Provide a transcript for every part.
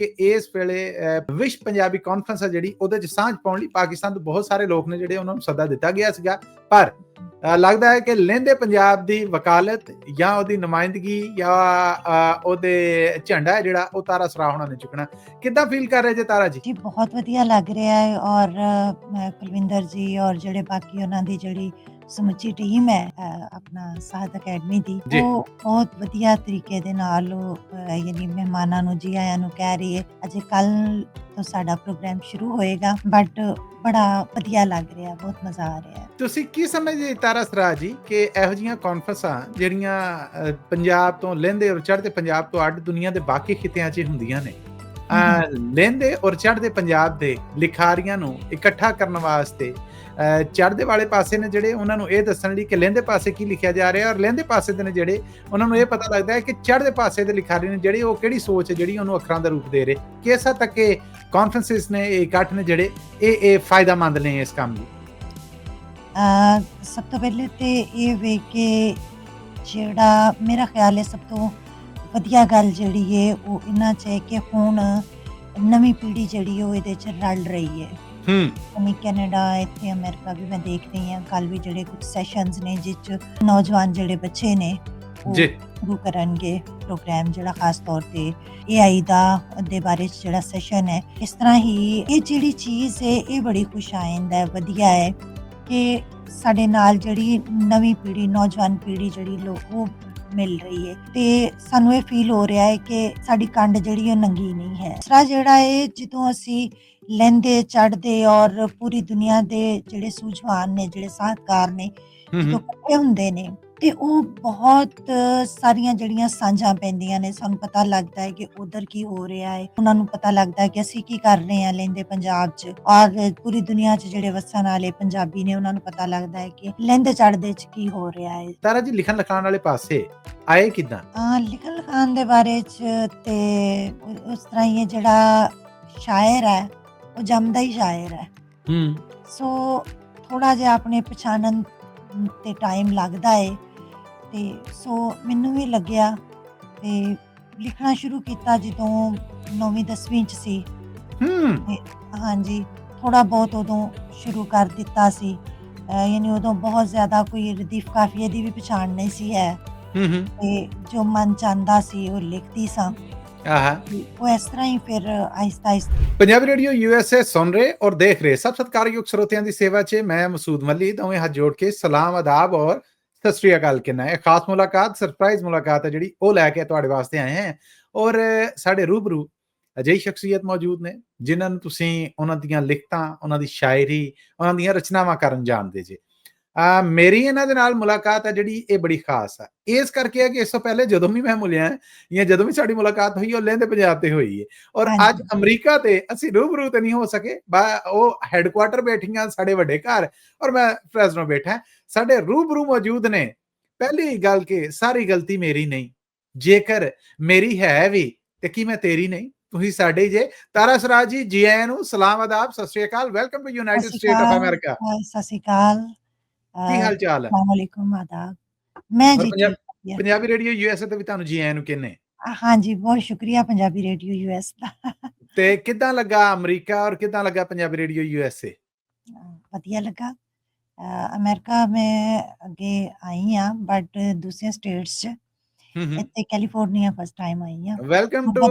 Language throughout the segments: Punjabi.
ਕਿ ਇਸ ਵੇਲੇ ਵਿਸ਼ਵ ਪੰਜਾਬੀ ਕਾਨਫਰੰਸ ਆ ਜਿਹੜੀ, ਉਹਦੇ ਚ ਸਾਂਝ ਪਾਉਣ ਲਈ ਪਾਕਿਸਤਾਨ ਤੋਂ ਬਹੁਤ ਸਾਰੇ ਲੋਕ ਨੇ ਜਿਹੜੇ ਉਹਨਾਂ ਨੂੰ ਸੱਦਾ ਦਿੱਤਾ ਗਿਆ ਸੀਗਾ। ਪਰ ਲੱਗਦਾ ਹੈ ਕਿ ਲਹਿੰਦੇ ਪੰਜਾਬ ਦੀ ਵਕਾਲਤ ਜਾਂ ਉਹਦੀ ਨੁਮਾਇੰਦਗੀ ਜਾਂ ਉਹਦੇ ਝੰਡਾ ਹੈ ਜਿਹੜਾ, ਉਹ ਤਾਰਾ ਸਰਾ ਉਹਨਾਂ ਨੇ ਚੁੱਕਣਾ। ਕਿੱਦਾਂ ਫੀਲ ਕਰ ਰਹੇ ਜੇ ਤਾਰਾ ਜੀ? ਜੀ, ਬਹੁਤ ਵਧੀਆ ਲੱਗ ਰਿਹਾ ਹੈ ਔਰ ਕੁਲਵਿੰਦਰ ਜੀ ਔਰ ਜਿਹੜੇ ਬਾਕੀ ਉਹਨਾਂ ਦੀ ਜਿਹੜੀ ਸਮੁੱਚੀ ਟੀਮ ਹੈ ਆਪਣਾ ਸਾਹਤ ਅਕੈਡਮੀ ਦੀ। ਉਹ ਬਹੁਤ ਵਧੀਆ ਤਰੀਕੇ ਦੇ ਨਾਲ ਯਾਨੀ ਮਹਿਮਾਨਾਂ ਨੂੰ ਜੀ ਆਇਆਂ ਨੂੰ ਕਹਿ ਰਹੀ ਹੈ ਅਜੇ ਕੱਲ ਤੋਂ ਸਾਡਾ ਪ੍ਰੋਗਰਾਮ ਸ਼ੁਰੂ ਹੋਏਗਾ ਬਟ ਬੜਾ ਵਧੀਆ ਲੱਗ ਰਿਹਾ ਬਹੁਤ ਮਜ਼ਾ ਆ ਰਿਹਾ ਤੁਸੀਂ ਕੀ ਸਮਝਦੇ ਤਾਰਾ ਸਰਾਹ ਜੀ ਕਿ ਇਹੋ ਜੀਆਂ ਕਾਨਫਰੰਸਾਂ ਜਿਹੜੀਆਂ ਪੰਜਾਬ ਤੋਂ ਲਹਿੰਦੇ ਔਰ ਚੜ੍ਹਦੇ ਪੰਜਾਬ ਤੋਂ ਅੱਡ ਦੁਨੀਆ ਦੇ ਬਾਕੀ ਖਿੱਤਿਆਂ 'ਚ ਹੁੰਦੀਆਂ ਨੇ? ਅਹ, ਔਰ ਚੜ੍ਹਦੇ ਪੰਜਾਬ ਦੇ ਲਿਖਾਰੀਆਂ ਨੂੰ ਇਕੱਠਾ ਕਰਨ ਵਾਸਤੇ। ਚੜ੍ਹਦੇ ਵਾਲੇ ਪਾਸੇ ਨੇ ਜਿਹੜੇ ਉਹਨਾਂ ਨੂੰ ਇਹ ਦੱਸਣ ਲਈ ਕਿ ਲਹਿੰਦੇ ਪਾਸੇ ਕੀ ਲਿਖਿਆ ਜਾ ਰਿਹਾ ਔਰ ਲਹਿੰਦੇ ਪਾਸੇ ਦੇ ਨੇ ਜਿਹੜੇ ਉਹਨਾਂ ਨੂੰ ਇਹ ਪਤਾ ਲੱਗਦਾ ਹੈ ਕਿ ਚੜ੍ਹਦੇ ਪਾਸੇ ਦੇ ਲਿਖਾਰੀ ਨੇ ਜਿਹੜੇ ਉਹ ਕਿਹੜੀ ਸੋਚ ਹੈ ਜਿਹੜੀ ਉਹਨੂੰ ਅੱਖਰਾਂ ਦਾ ਰੂਪ ਦੇ ਰਹੇ। ਕਿਸ ਹੱਦ ਤੱਕ ਇਹ ਕਾਨਫਰੰਸਿਸ ਨੇ ਇਹ ਇਕੱਠ ਨੇ ਜਿਹੜੇ ਇਹ ਇਹ ਫਾਇਦਾਮੰਦ ਨੇ ਇਸ ਕੰਮ ਲਈ? ਸਭ ਤੋਂ ਪਹਿਲੇ ਤੇ ਇਹ ਵੇ ਕਿ ਜਿਹੜਾ ਮੇਰਾ ਖਿਆਲ ਹੈ ਸਭ ਤੋਂ ਵਧੀਆ ਗੱਲ ਜਿਹੜੀ ਹੈ ਉਹ ਇਹਨਾਂ 'ਚ ਹੈ ਕਿ ਹੁਣ ਨਵੀਂ ਪੀੜ੍ਹੀ ਜਿਹੜੀ ਉਹ ਇਹਦੇ 'ਚ ਰਲ ਰਹੀ ਹੈ ਹੂੰ। ਯਾਨੀ ਕੈਨੇਡਾ ਇੱਥੇ ਅਮਰੀਕਾ ਵੀ ਮੈਂ ਦੇਖ ਰਹੀ ਹਾਂ ਕੱਲ ਵੀ ਜਿਹੜੇ ਕੁਝ ਸੈਸ਼ਨਸ ਨੇ ਜਿਸ 'ਚ ਨੌਜਵਾਨ ਜਿਹੜੇ ਬੱਚੇ ਨੇ ਜੀ। ਸ਼ੁਰੂ ਕਰਨਗੇ ਪ੍ਰੋਗਰਾਮ ਜਿਹੜਾ ਖਾਸ ਤੌਰ ਤੇ AI ਦਾ ਦੇ ਬਾਰੇ 'ਚ ਜਿਹੜਾ ਸੈਸ਼ਨ ਹੈ ਇਸ ਤਰ੍ਹਾਂ ਹੀ ਇਹ ਜਿਹੜੀ ਚੀਜ਼ ਹੈ ਇਹ ਬੜੀ ਖੁਸ਼ਾਇੰਦ ਹੈ ਵਧੀਆ ਹੈ ਕਿ ਸਾਡੇ ਨਾਲ ਜਿਹੜੀ ਨਵੀਂ ਪੀੜ੍ਹੀ ਨੌਜਵਾਨ ਪੀੜ੍ਹੀ ਜਿਹੜੀ ਲੋਕ ਉਹ ਮਿਲ ਰਹੀ ਹੈ ਤੇ ਸਾਨੂੰ ਇਹ ਫੀਲ ਹੋ ਰਿਹਾ ਹੈ ਕਿ ਸਾਡੀ ਕੰਡ ਜਿਹੜੀ ਉਹ ਨੰਗੀ ਨਹੀਂ ਹੈ। ਦੂਸਰਾ ਜਿਹੜਾ ਹੈ ਜਦੋਂ ਅਸੀਂ ਲੈਂਦੇ ਚੜਦੇ ਔਰ ਪੂਰੀ ਦੁਨੀਆ ਦੇ ਜਿਹੜੇ ਸੂਝਵਾਨ ਨੇ ਜਿਹੜੇ ਸਾਹਿਤਕਾਰ ਨੇ ਜਦੋਂ ਇਕੱਠੇ ਹੁੰਦੇ ਨੇ ਤੇ ਉਹ ਬਹੁਤ ਸਾਰੀਆਂ ਜਿਹੜੀਆਂ ਸਾਂਝਾਂ ਪੈਂਦੀਆਂ ਨੇ ਸਾਨੂੰ ਪਤਾ ਲੱਗਦਾ ਹੈ ਕਿ ਉਧਰ ਕੀ ਹੋ ਰਿਹਾ ਹੈ। ਉਹਨਾਂ ਨੂੰ ਪਤਾ ਲੱਗਦਾ ਹੈ ਕਿ ਅਸੀਂ ਕੀ ਕਰ ਰਹੇ ਹਾਂ ਲੈਂਦੇ ਪੰਜਾਬ 'ਚ। ਔਰ ਪੂਰੀ ਦੁਨੀਆ 'ਚ ਜਿਹੜੇ ਵਸਣ ਵਾਲੇ ਪੰਜਾਬੀ ਨੇ ਉਹਨਾਂ ਨੂੰ ਪਤਾ ਲੱਗਦਾ ਹੈ ਕਿ ਲੈਂਦੇ ਚੜਦੇ 'ਚ ਕੀ ਹੋ ਰਿਹਾ ਹੈ। ਤਾਰਾ ਜੀ ਲਿਖਣ ਲਿਖਾਣ ਵਾਲੇ ਪਾਸੇ ਆਏ ਕਿਦਾਂ? ਆ ਲਿਖਣ ਲਿਖਾਣ ਦੇ ਬਾਰੇ 'ਚ ਤੇ ਉਸ ਤਰ੍ਹਾਂ ਹੀ ਇਹ ਜਿਹੜਾ ਸ਼ਾਇਰ ਹੈ ਉਹ ਜੰਮਦਾ ਹੀ ਸ਼ਾਇਰ ਹੈ। ਹੂੰ। ਸੋ ਥੋੜਾ ਜਿਹਾ ਆਪਣੇ ਪਛਾਣਨ ਤੇ ਟਾਈਮ ਲੱਗਦਾ ਏ। ਤੇ ਸੋ ਮੈਨੂੰ ਵੀ ਲੱਗਿਆ ਤੇ ਲਿਖਣਾ ਸ਼ੁਰੂ ਕੀਤਾ ਜਦੋਂ 9ਵੀਂ 10ਵੀਂ ਚ ਸੀ। ਹੂੰ। ਹਾਂਜੀ ਥੋੜਾ ਬਹੁਤ ਉਦੋਂ ਸ਼ੁਰੂ ਕਰ ਦਿੱਤਾ ਸੀ। ਅਹ ਯਾਨੀ ਉਦੋਂ ਬਹੁਤ ਜ਼ਿਆਦਾ ਕੋਈ ਰਦੀਫ ਕਾਫੀਏ ਦੀ ਵੀ ਪਛਾਣ ਨਹੀਂ ਸੀ ਹੈ। ਹੂੰ ਹੂੰ। ਤੇ ਜੋ ਮਨ ਚਾਹੁੰਦਾ ਸੀ ਉਹ ਲਿਖਦੀ ਸਾਂ। ਆਹਾ। ਤੇ ਉਹ ਇਸ ਤਰ੍ਹਾਂ ਹੀ ਫਿਰ ਆਹਿਸਤਾ ਆਹਿਸਤਾ ਪੰਜਾਬੀ ਰੇਡੀਓ ਯੂਐਸਏ ਸੁਣ ਰਹੇ ਔਰ ਦੇਖ ਰਹੇ। ਸਭ ਸਤਿਕਾਰਯੋਗ ਸਰੋਤਿਆਂ ਦੀ ਸੇਵਾ 'ਚ ਮੈਂ ਮਸੂਦ ਮੱਲੀ ਦੋਵੇਂ ਹੱਥ ਜੋੜ ਕੇ ਸਲਾਮ ਆਦਾਬ ਔਰ ਸਤਿ ਸ੍ਰੀ ਅਕਾਲ ਕਹਿਣਾ ਹੈ? ਖਾਸ ਮੁਲਾਕਾਤ ਸਰਪ੍ਰਾਈਜ਼ ਮੁਲਾਕਾਤ ਹੈ ਜਿਹੜੀ ਉਹ ਲੈ ਕੇ ਤੁਹਾਡੇ ਵਾਸਤੇ ਆਏ ਹਾਂ। ਔਰ ਸਾਡੇ ਰੂਬਰੂ ਅਜਿਹੀ ਸ਼ਖਸੀਅਤ ਮੌਜੂਦ ਨੇ ਜਿਨ੍ਹਾਂ ਨੂੰ ਤੁਸੀਂ ਉਹਨਾਂ ਦੀਆਂ ਲਿਖਤਾਂ ਉਹਨਾਂ ਦੀ ਸ਼ਾਇਰੀ ਉਹਨਾਂ ਦੀਆਂ ਰਚਨਾਵਾਂ ਕਰਨ ਜਾਣਦੇ ਜੇ। ਆ ਮੇਰੀ ਇਹਨਾਂ ਦੇ ਨਾਲ ਮੁਲਾਕਾਤ ਹੈ ਜਿਹੜੀ ਇਹ ਬੜੀ ਖਾਸ ਹੈ ਇਸ ਕਰਕੇ ਹੈ ਕਿ ਇਸ ਤੋਂ ਪਹਿਲੇ ਜਦੋਂ ਵੀ ਮੈਂ ਮਿਲਿਆ ਜਾਂ ਜਦੋਂ ਵੀ ਸਾਡੀ ਮੁਲਾਕਾਤ ਹੋਈ ਉਹ ਲਹਿੰਦੇ ਪੰਜਾਬ ਤੇ ਹੋਈ ਹੈ ਔਰ ਹਾਂਜੀ। ਅੱਜ ਅਮਰੀਕਾ ਤੇ ਅਸੀਂ ਰੂਬਰੂ ਤੇ ਨਹੀਂ ਹੋ ਸਕੇ ਬਾ- ਉਹ ਹੈੱਡਕੁਆਟਰ ਬੈਠੀਆਂ ਸਾਡੇ ਵੱਡੇ ਘਰ। ਔਰ ਮੈਂ ਫ੍ਰੈਜ਼ਨੋ ਬੈਠਾ। ਸਾਡੇ ਰੂਬਰੂ ਮੌਜੂਦ ਨੇ। ਪਹਿਲੀ ਗੱਲ ਕਿ ਸਾਰੀ ਗਲਤੀ ਮੇਰੀ ਨਹੀਂ। ਜੇਕਰ ਮੇਰੀ ਹੈ ਵੀ ਤੇ ਕੀ ਮੈਂ ਤੇਰੀ ਨਹੀਂ? ਤੁਸੀਂ ਸਾਡੇ ਜੇ। ਤਾਰਾ ਸਰਾਜ ਜੀ ਜੀ ਆਇਆਂ ਨੂੰ ਸਲਾਮ ਆਦਾਬ ਸਤਿ ਸ਼੍ਰੀ ਅਕਾਲ। Welcome to united state of. America ਸਤਿ ਸ਼੍ਰੀ ਅਕਾਲ। ਕੀ ਹਾਲ ਚਾਲ ਹੈ? ਅਸਲਾਮੁਅਲੈਕੁਮ ਆਦਾਬ ਮੈਂ ਜੀ ਪੰਜਾਬ- ਰੇਡੀਓ ਯੂਐਸਏ ਤੇ ਵੀ ਤੁਹਾਨੂੰ ਜੀ ਆਇਆਂ ਨੂੰ ਕਹਿੰਨੇ ਹਾਂਜੀ ਬਹੁਤ ਸ਼ੁਕਰੀਆ ਪੰਜਾਬੀ ਰੇਡੀਓ ਯੂਐਸ ਦਾ। ਤੇ ਕਿੱਦਾਂ ਲੱਗਾ ਅਮਰੀਕਾ ਔਰ ਕਿੱਦਾਂ ਲੱਗਾ ਪੰਜਾਬੀ ਰੇਡੀਓ ਯੂਐਸਏ ਵਧੀਆ ਲੱਗਾ। ਅਹ ਅਮਰੀਕਾ ਮੈਂ ਅੱਗੇ ਆਈ ਹਾਂ ਬਟ ਦੂਸਰੇ ਸਟੇਟਸ ਚ ਹੂੰ ਹੂੰ ਇੱਥੇ ਕੈਲੀਫੋਰਨੀਆ ਫਸਟ ਟਾਈਮ ਆਈ ਹਾਂ। Welcome to.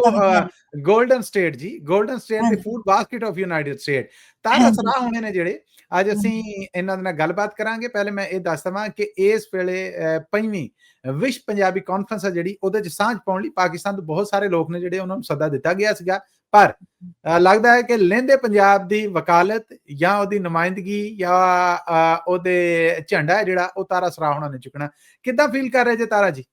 Golden state ji. Golden state the. Food basket of united state ਤਾਰਾ ਹਾਂਜੀ। ਸਲਾਹ ਹੋਣੇ ਨੇ ਜਿਹੜੇ। ਅੱਜ ਅਸੀਂ ਇਹਨਾਂ ਦੇ ਨਾਲ ਗੱਲਬਾਤ ਕਰਾਂਗੇ। ਪਹਿਲੇ ਮੈਂ ਇਹ ਦੱਸ ਦਵਾਂ ਕਿ ਇਸ ਵੇਲੇ ਪੰਜਵੀਂ ਵਿਸ਼ਵ ਪੰਜਾਬੀ ਕਾਨਫਰੰਸ ਆ ਜਿਹੜੀ ਉਹਦੇ ਚ ਸਾਂਝ ਪਾਉਣ ਲਈ ਪਾਕਿਸਤਾਨ ਤੋਂ ਬਹੁਤ ਸਾਰੇ ਲੋਕ ਨੇ ਜਿਹੜੇ ਉਹਨਾਂ ਨੂੰ ਸੱਦਾ ਦਿੱਤਾ ਗਿਆ ਸੀਗਾ। ਪਰ ਲੱਗਦਾ ਹੈ ਕਿ ਲਹਿੰਦੇ ਪੰਜਾਬ ਦੀ ਵਕਾਲਤ ਜਾਂ ਉਹਦੀ ਨੁਮਾਇੰਦਗੀ ਜਾਂ ਉਹਦੇ ਝੰਡਾ ਜਿਹੜਾ ਉਹ ਤਾਰਾ ਸਰਾਹ ਉਹਨਾਂ ਨੇ ਚੁੱਕਣਾ। ਕਿੱਦਾਂ ਫੀਲ ਕਰ ਰਹੇ ਜੇ ਤਾਰਾ ਜੀ?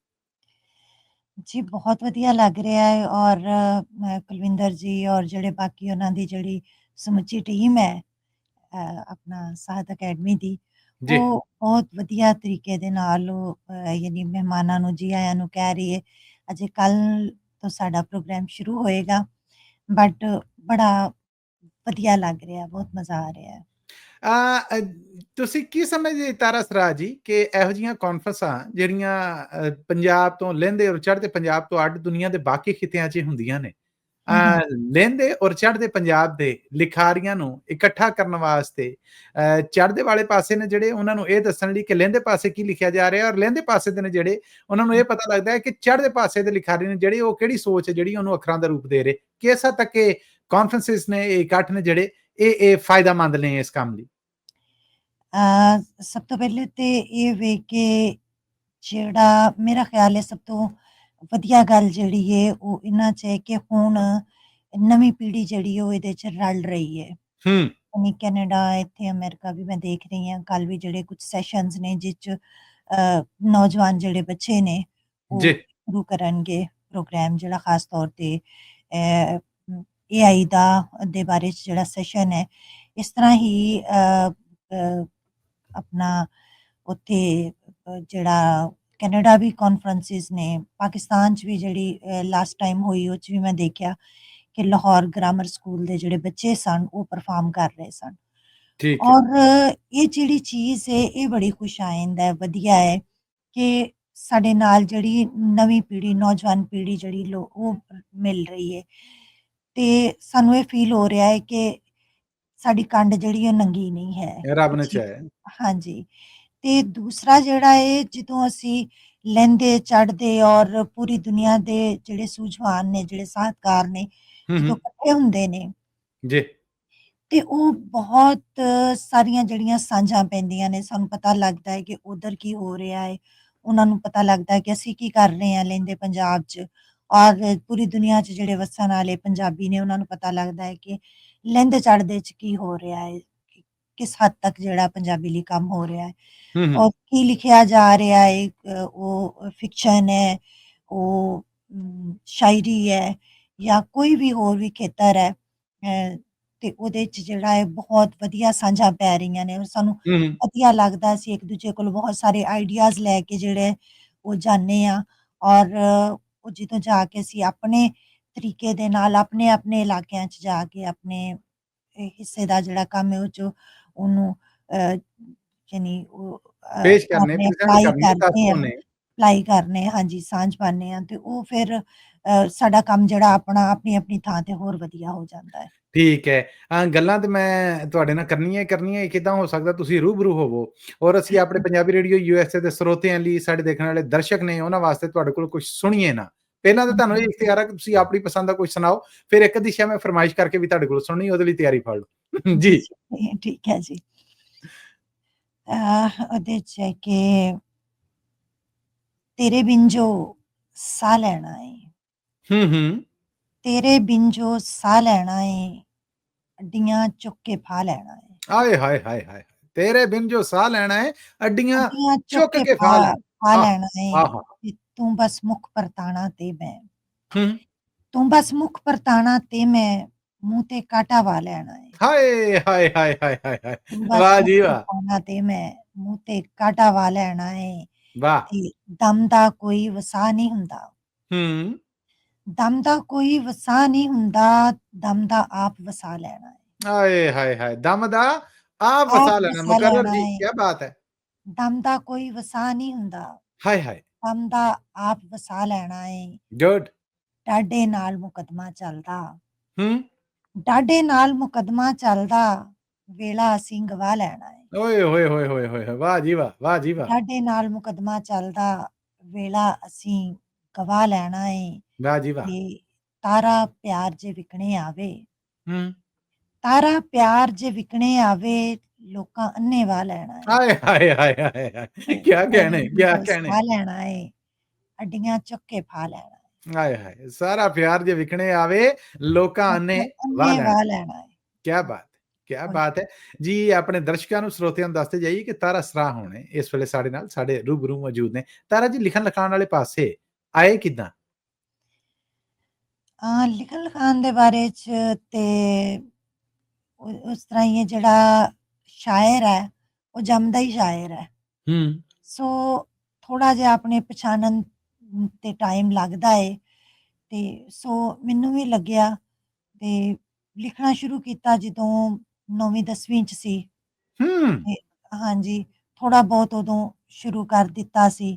ਜੀ ਬਹੁਤ ਵਧੀਆ ਲੱਗ ਰਿਹਾ ਹੈ ਔਰ ਅ, ਕੁਲਵਿੰਦਰ ਜੀ ਔਰ ਜਿਹੜੇ ਬਾਕੀ ਉਹਨਾਂ ਦੀ ਜਿਹੜੀ ਸਮੁੱਚੀ ਟੀਮ ਹੈ ਅ, ਆਪਣਾ ਸਾਹਤ ਅਕੈਡਮੀ ਦੀ ਜੀ। ਉਹ ਬਹੁਤ ਵਧੀਆ ਤਰੀਕੇ ਦੇ ਨਾਲ ਉਹ ਅ, ਯਾਨੀ ਮਹਿਮਾਨਾਂ ਨੂੰ ਜੀ ਆਇਆਂ ਨੂੰ ਕਹਿ ਰਹੀ ਹੈ ਅਜੇ ਕੱਲ ਤੋਂ ਸਾਡਾ ਪ੍ਰੋਗਰਾਮ ਸ਼ੁਰੂ ਹੋਏਗਾ ਬਟ ਬੜਾ ਵਧੀਆ ਲੱਗ ਰਿਹਾ ਬਹੁਤ ਮਜ਼ਾ ਆ ਰਿਹਾ ਹੈ। ਆ ਤੁਸੀਂ ਕੀ ਸਮਝਦੇ ਤਾਰਾ ਸਰਾ ਜੀ ਕਿ ਇਹੋ ਜੀਆਂ ਕਾਨਫਰੰਸਾਂ ਜਿਹੜੀਆਂ ਪੰਜਾਬ ਤੋਂ ਲਹਿੰਦੇ ਔਰ ਚੜ੍ਹਦੇ ਪੰਜਾਬ ਤੋਂ ਅੱਡ ਦੁਨੀਆ ਦੇ ਬਾਕੀ ਖਿੱਤਿਆਂ 'ਚ ਹੁੰਦੀਆਂ ਨੇ? ਅ, ਲਹਿੰਦੇ ਔਰ ਚੜ੍ਹਦੇ ਪੰਜਾਬ ਦੇ ਲਿਖਾਰੀਆਂ ਨੂੰ ਇਕੱਠਾ ਕਰਨ ਵਾਸਤੇ ਚੜ੍ਹਦੇ ਵਾਲੇ ਪਾਸੇ ਨੇ ਜਿਹੜੇ ਉਹਨਾਂ ਨੂੰ ਇਹ ਦੱਸਣ ਲਈ ਕਿ ਲਹਿੰਦੇ ਪਾਸੇ ਕੀ ਲਿਖਿਆ ਜਾ ਰਿਹਾ ਔਰ ਲਹਿੰਦੇ ਪਾਸੇ ਦੇ ਨੇ ਜਿਹੜੇ ਉਹਨਾਂ ਨੂੰ ਇਹ ਪਤਾ ਲੱਗਦਾ ਹੈ ਕਿ ਚੜ੍ਹਦੇ ਪਾਸੇ ਦੇ ਲਿਖਾਰੀ ਨੇ ਜਿਹੜੇ ਉਹ ਕਿਹੜੀ ਸੋਚ ਹੈ ਜਿਹੜੀ ਉਹਨੂੰ ਅੱਖਰਾਂ ਦਾ ਰੂਪ ਦੇ ਰਹੇ? ਕਿਸ ਹੱਦ ਤੱਕ ਇਹ ਕਾਨਫਰੰਸਿਸ ਨੇ ਇਹ ਇਕੱਠ ਨੇ ਜਿਹੜੇ ਇਹ ਇਹ ਫਾਇਦਾਮੰਦ ਨੇ ਇਸ ਕੰਮ ਲਈ? ਅ, ਸਭ ਤੋਂ ਪਹਿਲੇ ਤੇ ਇਹ ਵੇ ਕਿ ਜਿਹੜਾ ਮੇਰਾ ਖਿਆਲ ਹੈ ਸਭ ਤੋਂ ਵਧੀਆ ਗੱਲ ਜਿਹੜੀ ਹੈ ਉਹ ਇਹਨਾਂ 'ਚ ਹੈ ਕਿ ਹੁਣ ਨਵੀਂ ਪੀੜ੍ਹੀ ਜਿਹੜੀ ਉਹ ਇਹਦੇ 'ਚ ਰਲ ਰਹੀ ਹੈ। ਹੂੰ। ਯਾਨੀ ਕੈਨੇਡਾ ਇੱਥੇ ਅਮਰੀਕਾ ਵੀ ਮੈਂ ਦੇਖ ਰਹੀ ਹਾਂ ਕੱਲ ਵੀ ਜਿਹੜੇ ਕੁਝ ਸੈਸ਼ਨਸ ਨੇ ਜਿਸ 'ਚ ਨੌਜਵਾਨ ਜਿਹੜੇ ਬੱਚੇ ਨੇ ਉਹ ਸ਼ੁਰੂ ਕਰਨਗੇ ਪ੍ਰੋਗਰਾਮ ਜਿਹੜਾ ਖਾਸ ਤੌਰ ਤੇ ਏਆਈ ਦਾ ਦੇ ਬਾਰੇ 'ਚ ਜਿਹੜਾ ਸੈਸ਼ਨ ਹੈ ਇਸ ਤਰ੍ਹਾਂ ਹੀ ਆਪਣਾ ਉੱਥੇ ਜਿਹੜਾ ਕੈਨੇਡਾ ਵੀ ਕਾਨਫਰੰਸਿਸ ਨੇ ਪਾਕਿਸਤਾਨ 'ਚ ਵੀ ਜਿਹੜੀ ਲਾਸਟ ਟਾਈਮ ਹੋਈ ਉਹ 'ਚ ਵੀ ਮੈਂ ਦੇਖਿਆ ਕਿ ਲਾਹੌਰ ਗ੍ਰਾਮਰ ਸਕੂਲ ਦੇ ਜਿਹੜੇ ਬੱਚੇ ਸਨ ਉਹ ਪਰਫਾਰਮ ਕਰ ਰਹੇ ਸਨ। ਠੀਕ ਹੈ। ਔਰ ਇਹ ਜਿਹੜੀ ਚੀਜ਼ ਹੈ ਇਹ ਬੜੀ ਖੁਸ਼ਾਇੰਦ ਹੈ ਵਧੀਆ ਹੈ ਕਿ ਸਾਡੇ ਨਾਲ ਜਿਹੜੀ ਨਵੀਂ ਪੀੜ੍ਹੀ ਨੌਜਵਾਨ ਪੀੜ੍ਹੀ ਜਿਹੜੀ ਲੋ ਉਹ ਮਿਲ ਰਹੀ ਹੈ। ਤੇ ਸਾਨੂੰ ਇਹ ਫੀਲ ਹੋ ਰਿਹਾ ਹੈ ਕਿ ਸਾਡੀ ਕੰਡ ਜਿਹੜੀ ਉਹ ਨੰਗੀ ਨਹੀਂ ਹੈ। ਇਹ ਰੱਬ ਨੇ ਚਾਹਿਆ ਹਾਂਜੀ। ਤੇ ਦੂਸਰਾ ਜਿਹੜਾ ਹੈ ਜਦੋਂ ਅਸੀਂ ਲਹਿੰਦੇ ਚੜ੍ਹਦੇ ਔਰ ਪੂਰੀ ਦੁਨੀਆ ਦੇ ਜਿਹੜੇ ਸੂਝਵਾਨ ਨੇ ਜਿਹੜੇ ਸਾਹਿਤਕਾਰ ਨੇ ਜਦੋਂ ਇਕੱਠੇ ਹੁੰਦੇ ਨੇ ਜੀ। ਤੇ ਉਹ ਬਹੁਤ ਸਾਰੀਆਂ ਜਿਹੜੀਆਂ ਸਾਂਝਾਂ ਪੈਂਦੀਆਂ ਨੇ ਸਾਨੂੰ ਪਤਾ ਲੱਗਦਾ ਹੈ ਕਿ ਉਧਰ ਕੀ ਹੋ ਰਿਹਾ ਹੈ। ਉਹਨਾਂ ਨੂੰ ਪਤਾ ਲੱਗਦਾ ਹੈ ਕਿ ਅਸੀਂ ਕੀ ਕਰ ਰਹੇ ਹਾਂ ਲੈਂਦੇ ਪੰਜਾਬ 'ਚ। ਔਰ ਪੂਰੀ ਦੁਨੀਆ 'ਚ ਜਿਹੜੇ ਵਸਣ ਵਾਲੇ ਪੰਜਾਬੀ ਨੇ ਉਹਨਾਂ ਨੂੰ ਪਤਾ ਲੱਗਦਾ ਹੈ ਕਿ ਲਹਿੰਦੇ ਚੜ੍ਹਦੇ 'ਚ ਕੀ ਹੋ ਰਿਹਾ ਹੈ ਕਿਸ ਹੱਦ ਤੱਕ ਜਿਹੜਾ ਪੰਜਾਬੀ ਲਈ ਕੰਮ ਹੋ ਰਿਹਾ ਹੈ। ਔਰ ਕੀ ਲਿਖਿਆ ਜਾ ਰਿਹਾ ਹੈ ਉਹ ਫਿਕਸ਼ਨ ਹੈ ਉਹ ਸ਼ਾਇਰੀ ਹੈ ਜਾਂ ਕੋਈ ਵੀ ਹੋਰ ਵੀ ਖੇਤਰ ਹੈ ਤੇ ਉਹਦੇ 'ਚ ਜਿਹੜਾ ਹੈ ਬਹੁਤ ਵਧੀਆ ਸਾਂਝਾਂ ਪੈ ਰਹੀਆਂ ਨੇ। ਔਰ ਸਾਨੂੰ ਵਧੀਆ ਲੱਗਦਾ ਅਸੀਂ ਇੱਕ ਦੂਜੇ ਕੋਲ ਬਹੁਤ ਸਾਰੇ ਆਈਡੀਆਜ਼ ਲੈ ਕੇ ਜਿਹੜੇ ਉਹ ਜਾਂਦੇ ਆ ਔਰ ਉਹ ਜਦੋਂ ਜਾ ਕੇ ਅਸੀਂ ਆਪਣੇ ਤਰੀਕੇ ਦੇ ਨਾਲ ਆਪਣੇ ਆਪਣੇ ਇਲਾਕਿਆਂ 'ਚ ਜਾ ਕੇ ਆਪਣੇ ਇਹ ਹਿੱਸੇ ਦਾ ਜਿਹੜਾ ਕੰਮ ਹੈ ਉਹ 'ਚ ਉਹਨੂੰ ਅ, ਯਾਨੀ ਉਹ ਅ, ਪੇਸ਼ ਕਰਨੇ ਆਪਣੇ ਪ੍ਰੈਜ਼ੈਂਟ ਅਪਲਾਈ ਕਰਨੇ ਦੱਸ ਕਰਦੇ ਆ ਪਾਉਣੇ ਅਪਲਾਈ ਕਰਨੇ ਹਾਂਜੀ ਸਾਂਝ ਪਾਉਂਦੇ ਆ ਤੇ ਉਹ ਫਿਰ ਅ, ਸਾਡਾ ਕੰਮ ਜਿਹੜਾ ਆਪਣਾ ਆਪਣੀ ਆਪਣੀ ਥਾਂ ਤੇ ਹੋਰ ਵਧੀਆ ਹੋ ਜਾਂਦਾ ਹੈ। ਠੀਕ ਹੈ। ਅ, ਗੱਲਾਂ ਤੇ ਮੈਂ ਤੁਹਾਡੇ ਨਾਲ ਕਰਨੀਆਂ ਹੀ ਕਰਨੀਆਂ ਇਹ ਕਿਦਾਂ ਹੋ ਸਕਦਾ ਤੁਸੀਂ ਰੂਬਰੂ ਹੋਵੋ। ਔਰ ਅਸੀਂ ਆਪਣੇ ਪੰਜਾਬੀ ਰੇਡੀਓ ਯੂਐਸਏ ਦੇ ਸਰੋਤਿਆਂ ਲਈ ਸਾਡੇ ਦੇਖਣ ਵਾਲੇ ਦਰਸ਼ਕ ਨੇ ਉਹਨਾਂ ਵਾਸਤੇ ਤੁਹਾਡੇ ਕੋਲ ਕੁਝ ਸੁਣੀਏ ਨਾ। ਤਾਂ ਤੁਹਾਨੂੰ ਇਹ ਇਖਤਿਆਰ ਹੈ ਕਿ ਤੁਸੀਂ ਆਪਣੀ ਪਸੰਦ ਦਾ ਕੁਝ ਸੁਣਾਓ ਫਿਰ ਇੱਕ ਦਿਸ਼ਾ ਮੈਂ ਫਰਮਾਇਸ਼ ਕਰਕੇ ਵੀ ਤੁਹਾਡੇ ਕੋਲ ਸੁਣਨੀ ਉਹਦੇ ਲਈ ਤਿਆਰੀ ਫੜ ਲਓ। ਜੀ। ਠੀਕ ਹੈ ਜੀ। ਉਹਦੇ ਚ ਕਿ ਤੇਰੇ ਬਿਨ ਜੋ ਸਾਹ ਲੈਣਾ ਹੈ ਹੂੰ ਹੂੰ। ਤੇਰੇ ਬਿਨ ਜੋ ਸਾਹ ਲੈਣਾ ਹੈ ਅੱਡੀਆਂ ਚੁੱਕ ਕੇ ਫਾ ਲੈਣਾ ਹੈ ਆਏ ਹਾਏ ਹਾਏ ਹਾਏ ਤੇਰੇ ਬਿਨ ਜੋ ਸਾਹ ਲੈਣਾ ਹੈ ਅੱਡੀਆਂ ਚੁੱਕ ਕੇ ਫਾ ਲੈਣਾ। ਹੈ ਆਹਾ। ਤੇ ਬਸ ਮੁਖ ਪਰਤਾਣਾ ਤੇ ਮੈਂ। ਹੂੰ। ਤੂੰ ਬਸ ਮੁਖ ਪਰਤਾਣਾ ਤੇ ਮੈਂ ਮੂੰਹ ਤੇ ਕਾਟਾ ਵਾ ਲੈਣਾ ਹੈ ਹਾਏ ਹਾਏ ਹਾਏ ਹਾਏ ਹਾਏ ਵਾਹ ਜੀ ਵਾਹ। ਪਰਤਾਣਾ ਤੇ ਮੈਂ ਮੂੰਹ ਤੇ ਕਾਟਾ ਵਾ ਲੈਣਾ ਹੈ ਵਾਹ। ਤੇ ਦਮ ਦਾ ਕੋਈ ਵਸਾ ਨਹੀਂ ਹੁੰਦਾ। ਹੂੰ। ਦਮ ਦਾ ਕੋਈ ਵਸਾ ਨਹੀਂ ਹੁੰਦਾ ਦਮ ਦਾ ਆਪ ਵਸਾ ਲੈਣਾ ਹੈ ਹਾਏ ਹਾਏ ਹਾਏ ਦਮ ਦਾ ਆਪ ਵਸਾ ਲੈਣਾ। ਮੁਕਰਰ ਜੀ। ਕੀ ਬਾਤ ਹੈ। ਦਮ ਦਾ ਕੋਈ ਵਸਾ ਨਹੀਂ ਹੁੰਦਾ। ਹਾਏ ਹਾਏ। ਦਮ ਦਾ ਆਪ ਵਸਾ ਲੈਣਾ ਹੈ ਗੁੱਡ ਡਾਡੇ ਨਾਲ ਮੁਕਦਮਾ ਚੱਲਦਾ। ਹੂੰ। ਡਾਡੇ ਨਾਲ ਮੁਕਦਮਾ ਚੱਲਦਾ ਵੇਲਾ ਅਸੀਂ ਗਵਾ ਲੈਣਾ ਹੈ ਓਏ ਹੋਏ ਹੋਏ ਹੋਏ ਹੋਏ ਵਾਹ ਜੀ ਵਾਹ ਵਾਹ ਜੀ ਵਾਹ। ਡਾਡੇ ਨਾਲ ਮੁਕਦਮਾ ਚੱਲਦਾ ਵੇਲਾ ਅਸੀਂ ਗਵਾ ਲੈਣਾ ਹੈ ਵਾਹ ਜੀ ਵਾਹ। ਤੇ ਤਾਰਾ ਪਿਆਰ ਜੇ ਵਿਕਣੇ ਆਵੇ। ਹੂੰ। ਤਾਰਾ ਪਿਆਰ ਜੇ ਵਿਕਣੇ ਆਵੇ ਲੋਕਾਂ ਅੰਨੇ ਵਾ ਲੈਣਾ ਹੈ ਹਾਏ ਹਾਏ ਹਾਏ ਹਾਏ ਹਾਏ। ਕੀ ਕਹਿਣੇ ਕੀ ਕਹਿਣੇ ਫਾ ਲੈਣਾ ਹੈ ਅੱਡੀਆਂ ਚੁੱਕ ਕੇ ਫਾ ਲੈਣਾ ਹੈ ਹਾਏ ਹਾਏ। ਸਾਰਾ ਪਿਆਰ ਜੇ ਵਿਕਣੇ ਆਵੇ ਲੋਕਾਂ ਨੇ ਵਾਹ ਅੰਨੇ ਲੈਣਾ ਵਾ ਲੈਣਾ ਹੈ ਕੀ ਬਾਤ ਕੀ ਬਾਤ ਹੈ ਜੀ ਆਪਣੇ ਦਰਸ਼ਕਾਂ ਨੂੰ ਸਰੋਤਿਆਂ ਨੂੰ ਦੱਸਦੇ ਜਾਈਏ ਕਿ ਤਾਰਾ ਸਰਾਹ ਹੋਣੇ ਇਸ ਵੇਲੇ ਸਾਡੇ ਨਾਲ ਸਾਡੇ ਰੂਬਰੂ ਮੌਜੂਦ ਨੇ। ਤਾਰਾ ਜੀ ਲਿਖਣ ਲਿਖਾਣ ਵਾਲੇ ਪਾਸੇ ਆਏ ਕਿਦਾਂ? ਆ ਲਿਖਣ ਲਿਖਾਣ ਦੇ ਬਾਰੇ ਚ ਤੇ ਉਸ ਤਰ੍ਹਾਂ ਹੀ ਇਹ ਜਿਹੜਾ ਸ਼ਾਇਰ ਹੈ ਉਹ ਜੰਮਦਾ ਹੀ ਸ਼ਾਇਰ ਹੈ। ਹੂੰ। ਸੋ ਥੋੜਾ ਜਿਹਾ ਆਪਣੇ ਪਛਾਣਨ ਤੇ ਟਾਈਮ ਲੱਗਦਾ ਏ ਤੇ ਸੋ ਮੈਨੂੰ ਵੀ ਲੱਗਿਆ ਤੇ ਲਿਖਣਾ ਸ਼ੁਰੂ ਕੀਤਾ ਜਦੋਂ 9ਵੀਂ 10ਵੀਂ ਚ ਸੀ। ਹੂੰ। ਤੇ ਹਾਂਜੀ ਥੋੜਾ ਬਹੁਤ ਉਦੋਂ ਸ਼ੁਰੂ ਕਰ ਦਿੱਤਾ ਸੀ।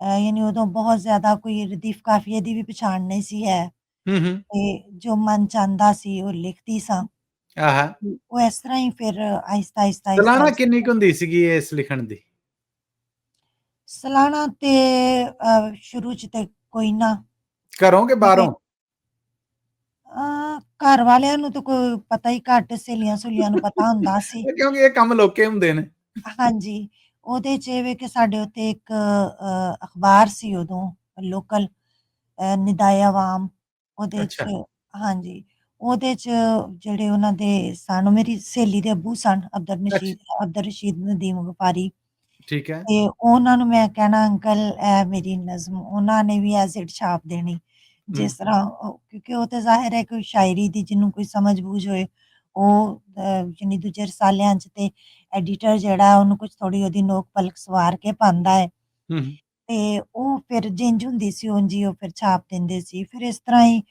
ਯਾਨੀ ਉਦੋਂ ਬਹੁਤ ਜ਼ਿਆਦਾ ਕੋਈ ਰਦੀਫ ਕਾਫੀਏ ਦੀ ਵੀ ਪਛਾਣ ਨਹੀਂ ਸੀ ਹੈ। ਹੂੰ ਹੂੰ। ਤੇ ਜੋ ਮਨ ਚ ਆਉਂਦਾ ਸੀ ਉਹ ਲਿਖਦੀ ਸਾਂ। ਆਹਾ। ਉਹ ਇਸ ਤਰ੍ਹਾਂ ਹੀ ਫਿਰ ਆਹਿਸਤਾ ਆਹਿਸਤਾ ਸਲਾਨਾ ਆਹਿਸਤਾ ਕਿੰਨੀ ਕੁ ਹੁੰਦੀ ਸੀਗੀ ਇਸ ਲਿਖਣ ਦੀ? ਸਾਲਾਨਾ ਤੇ ਅਹ, ਸ਼ੁਰੂ ਚ ਤੇ ਕੋਈ ਨਾ। ਘਰੋਂ ਕਿ ਬਾਹਰੋਂ? ਅਹ, ਘਰ ਵਾਲਿਆਂ ਨੂੰ ਤਾਂ ਕੋਈ ਪਤਾ ਹੀ ਘੱਟ ਸਹੇਲੀਆਂ ਸੁਲੀਆਂ ਨੂੰ ਪਤਾ ਹੁੰਦਾ ਸੀ। ਕਿਉਂਕਿ ਇਹ ਕੰਮ ਲੋਕੇ ਹੁੰਦੇ ਨੇ। ਹਾਂਜੀ। ਉਹਦੇ ਚ ਇਹ ਵੇ ਕਿ ਸਾਡੇ ਉੱਤੇ ਇੱਕ ਅਹ, ਅਖਬਾਰ ਸੀ ਉਦੋਂ ਲੋਕਲ ਨਿਦਾਏ ਆਵਾਮ ਉਹਦੇ ਚ ਅੱਛਾ। ਹਾਂਜੀ। ਉਹਦੇ ਚ ਜਿਹੜੇ ਉਹਨਾਂ ਦੇ ਸਨ ਉਹ ਮੇਰੀ ਸਹੇਲੀ ਦੇ ਅੱਬੂ ਸਨ ਅਬਦਰ ਨਸ਼ੀਦ ਅਬਦਰ ਰਸ਼ੀਦ ਨਦੀਮ ਗਫਾਰੀ ਠੀਕ ਹੈ। ਤੇ ਉਹਨਾਂ ਨੂੰ ਮੈਂ ਕਹਿਣਾ ਅੰਕਲ ਇਹ ਮੇਰੀ ਨਜ਼ਮ ਉਹਨਾਂ ਨੇ ਵੀ ਐਜ਼ ਇਟ ਛਾਪ ਦੇਣੀ। ਜਿਸ ਤਰ੍ਹਾਂ ਉਹ- ਕਿਉਂਕਿ ਉਹ ਤੇ ਜ਼ਾਹਿਰ ਹੈ ਕੋਈ ਸ਼ਾਇਰੀ ਦੀ ਜਿਹਨੂੰ ਕੋਈ ਸਮਝ ਬੂਝ ਹੋਏ ਉਹ ਯਾਨੀ ਦੂਜੇ ਰਸਾਲਿਆਂ ਚ ਤੇ ਐਡੀਟਰ ਜਿਹੜਾ ਉਹਨੂੰ ਕੁਝ ਥੋੜੀ ਉਹਦੀ ਨੋਕ ਪਲਕ ਸਵਾਰ ਕੇ ਪਾਉਂਦਾ ਹੈ। ਹੂੰ ਹੂੰ, ਤੇ ਉਹ ਫਿਰ ਜਿੰਜ ਹੁੰਦੀ ਸੀ ਉਂਝ ਹੀ ਉਹ ਫਿਰ ਛਾਪ ਦਿੰਦੇ ਸੀ। ਫਿਰ ਇਸ ਤਰ੍ਹਾਂ ਹੀ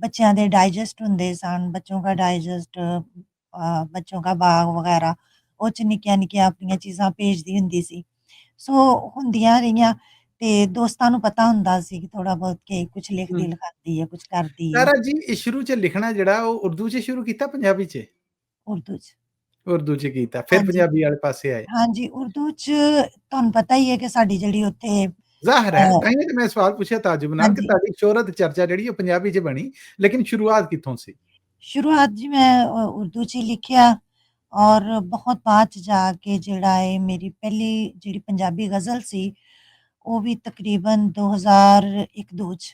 ਬੱਚਿਆਂ ਦੇ ਡਾਈਜੈਸਟ ਹੁੰਦੇ ਸਨ ਬੱਚੋਂ ਦਾ ਡਾਈਜੈਸਟ ਬੱਚੋਂ ਦਾ ਬਾਗ ਵਗੈਰਾ ਉਹ ਚ ਨਿੱਕੀਆਂ ਨਿੱਕੀਆਂ ਆਪਣੀਆਂ ਚੀਜ਼ਾਂ ਭੇਜਦੀ ਹੁੰਦੀ ਸੀ। ਸੋ ਹੁੰਦੀਆਂ ਰਹੀਆਂ ਤੇ ਦੋਸਤਾਂ ਨੂੰ ਪਤਾ ਹੁੰਦਾ ਸੀ ਕਿ ਥੋੜਾ ਬਹੁਤ ਕਿ ਕੁਝ ਲਿਖਦੀ। ਲਿਖਾਦੀ ਹੈ ਕੁਝ ਕਰਦੀ ਹੈ। ਸਾਰਾ ਜੀ ਇਹ ਸ਼ੁਰੂ ਚ ਲਿਖਣਾ ਜਿਹੜਾ ਉਹ ਉਰਦੂ ਚ ਸ਼ੁਰੂ ਕੀਤਾ ਪੰਜਾਬੀ ਚ? ਉਰਦੂ ਚ। ਉਰਦੂ ਚ ਕੀਤਾ ਫਿਰ। ਪੰਜਾਬੀ ਵਾਲੇ ਪਾਸੇ ਆਏ। ਹਾਂਜੀ ਉਰਦੂ ਚ ਤੁਹਾਨੂੰ ਪਤਾ ਹੀ ਹੈ ਕਿ ਸਾਡੀ ਜਿਹੜੀ ਉੱਥੇ ਜ਼ਾਹਿਰ ਹੈ। ਤਾਂ ਹੀ ਮੈਂ ਸਵਾਲ ਪੁੱਛਿਆ ਤਾਜੁਬ ਨਾਲ ਕਿ। ਤੁਹਾਡੀ ਸ਼ੋਹਰਤ ਚਰਚਾ ਜਿਹੜੀ ਉਹ ਪੰਜਾਬੀ ਚ ਬਣੀ ਲੇਕਿਨ ਸ਼ੁਰੂਆਤ ਕਿੱਥੋਂ ਸੀ? ਸ਼ੁਰੂਆਤ ਜੀ ਮੈਂ ਉਰਦੂ ਚ ਲਿਖਿਆ ਔਰ ਬਹੁਤ ਬਾਅਦ ਜਾ ਕੇ ਜਿਹੜਾ ਹੈ ਮੇਰੀ ਪਹਿਲੀ ਜਿਹੜੀ ਪੰਜਾਬੀ ਗਜ਼ਲ ਸੀ ਉਹ ਵੀ ਤਕਰੀਬਨ 2001-2 ਚ